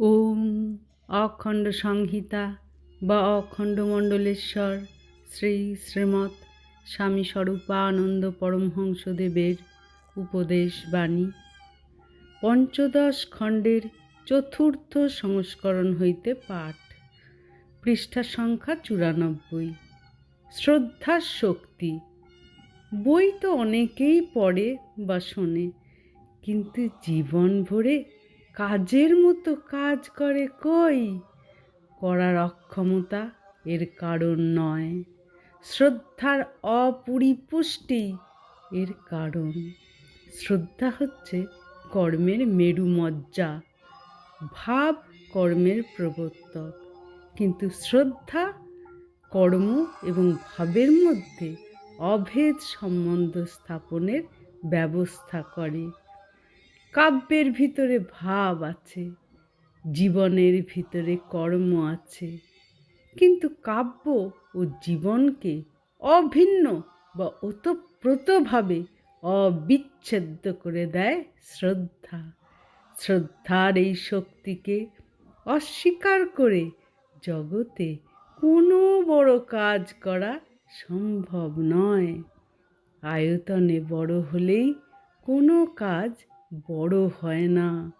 ওম অখণ্ড সংহিতা বা অখণ্ড মণ্ডলেশ্বর শ্রী শ্রীমৎ স্বামী স্বরূপানন্দ পরমহংসদেবের উপদেশ বাণী। পঞ্চদশ খণ্ডের চতুর্থ সংস্করণ হইতে পাঠ। পৃষ্ঠা সংখ্যা চুরানব্বই। শ্রদ্ধার শক্তি। বই তো অনেকেই পড়ে বা শোনে, কিন্তু জীবন ভরে কাজের মতো কাজ করে কই? করার অক্ষমতা এর কারণ নয়। শ্রদ্ধার অপরিপুষ্টি এর কারণ। শ্রদ্ধা হচ্ছে কর্মের মেরুমজ্জা। ভাব কর্মের প্রবর্তক। কিন্তু শ্রদ্ধা, কর্ম এবং ভাবের মধ্যে অভেদ সম্বন্ধ স্থাপনের ব্যবস্থা করে। কাব্যের ভিতরে ভাব আছে, জীবনের ভিতরে কর্ম আছে। কিন্তু কাব্য ও জীবনকে অভিন্ন বা ওতপ্রোতভাবে অবিচ্ছেদ্য করে দেয় শ্রদ্ধা। শ্রদ্ধার এই শক্তিকে অস্বীকার করে জগতে কোনো বড় কাজ করা সম্ভব নয়। আয়তনে বড় হলেই কোনো কাজ বড় হয় না।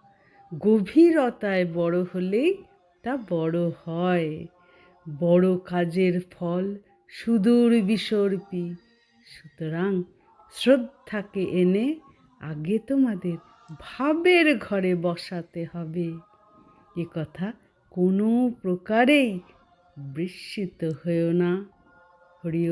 গভীরতায় বড় হলেই তা বড় হয়। বড় কাজের ফল সুদূর বিসর্পী। সুতরাং শ্রদ্ধাকে এনে আগে তোমাদের ভাবের ঘরে বসাতে হবে। এ কথা কোনো প্রকারেই বিস্মিত হয়েও না। হরি